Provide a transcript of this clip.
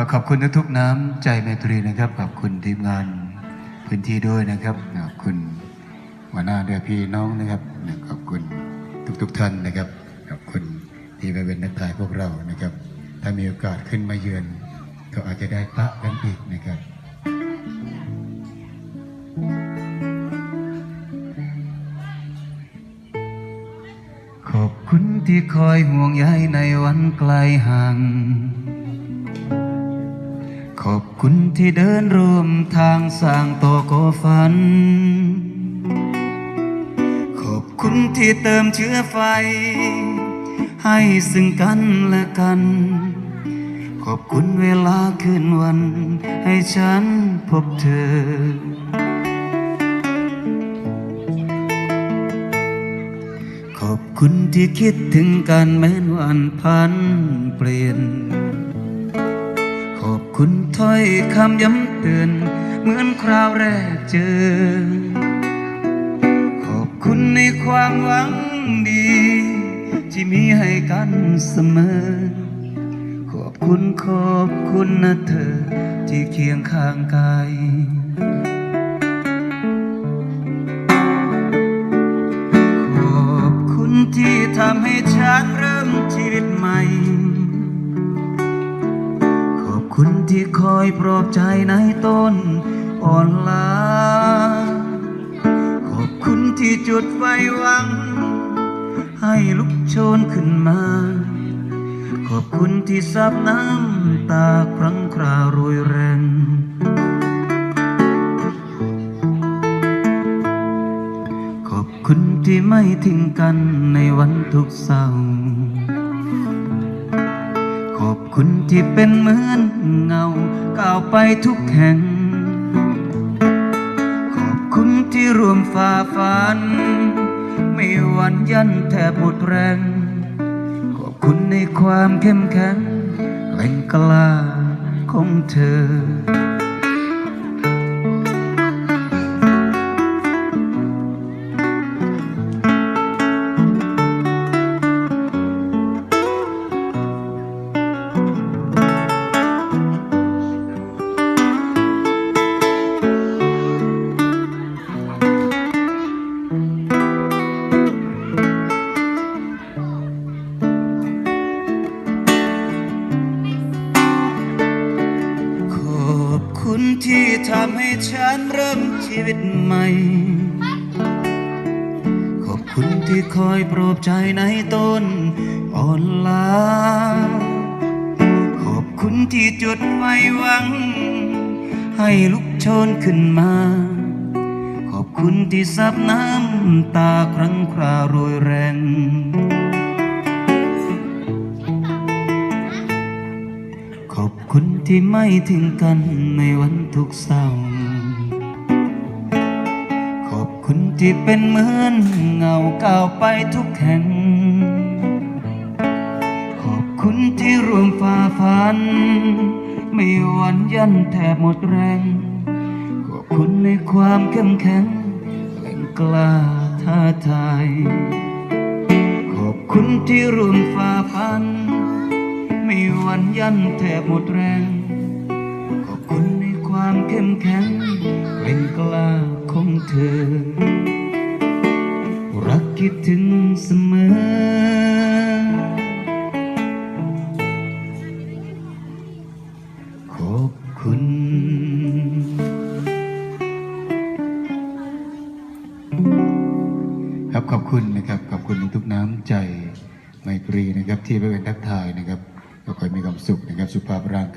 ก็ขอบคุณทุกๆน้ำใจไมตรีนะครับ ขอบคุณทีมงานพื้นที่ด้วยนะครับ ขอบคุณหัวหน้าเรือพี่น้องนะครับ ขอบคุณทุกๆท่านนะครับ ขอบคุณที่มาเป็นนักถ่ายพวกเรานะครับ ถ้ามีโอกาสขึ้นมาเยือน ก็อาจจะได้ปะกันอีกนะครับขอบคุณที่คอยห่วงใยในวันไกลห่าง ขอบคุณที่เดินร่วมทางสร้างต่อก่อฝัน ขอบคุณที่เติมเชื้อไฟ ให้ซึ่งกันและกัน ขอบคุณเวลาคืนวัน ให้ฉันพบเธอ ขอบคุณที่คิดถึงกันแม้นวันพันเปลี่ยน คุณถ้อยคำย้ำเตือน เหมือนคราวแรกเจอ ขอบคุณในความหวังดี ที่มีให้กันเสมอ ขอบคุณขอบคุณนะเธอ ที่เคียงข้างกายขอบคุณที่ทำให้ฉันเริ่มชีวิตใหม่ อยปลอบใจในต้นอ่อนล้าขอบคุณที่จุดไฟหวัง ให้ลุกโชนขึ้นมา ขอบคุณที่ซับน้ำตาครั้งคราวโรยแรงขอบคุณที่ไม่ทิ้งกันในวันทุกเศร้า คุณที่เป็นเหมือนเงาก้าวไปทุกแห่ง ขอบคุณที่รวมฝ่าฟัน ไม่หวันยันแทบหมดแรง ขอบคุณในความเข้มแข็งแรงกล้าของเธอ ที่ทำให้ฉันเริ่มชีวิตใหม่ ขอบคุณที่คอยปลอบใจในต้นอ่อนล้า ขอบคุณที่จุดไฟหวัง ให้ลุกโชนขึ้นมา ขอบคุณที่ซับน้ำตาครั้งคราโรยแรง ที่ไม่ทิ้งกันในวันทุกเศร้า ขอบคุณที่เป็นเหมือนเงาก้าวไปทุกแห่ง ขอบคุณที่รวมฝ่าฟัน ไม่หวันยันแทบหมดแรง ขอบคุณในความเข้มแข็งแรงกล้าท้าทาย ขอบคุณที่รวมฝ่าฟัน ไม่หวันยันแทบหมดแรง คุณในความเข้มแข็งแกร่งกล้าของเธอ รักคิดถึงเสมอ ขอบคุณครับขอบคุณนะครับขอบคุณทุกน้ำใจไมตรีนะครับที่ไปเป็นทักทายนะครับก็ขอให้มีความสุขนะครับสุขภาพร่างกาย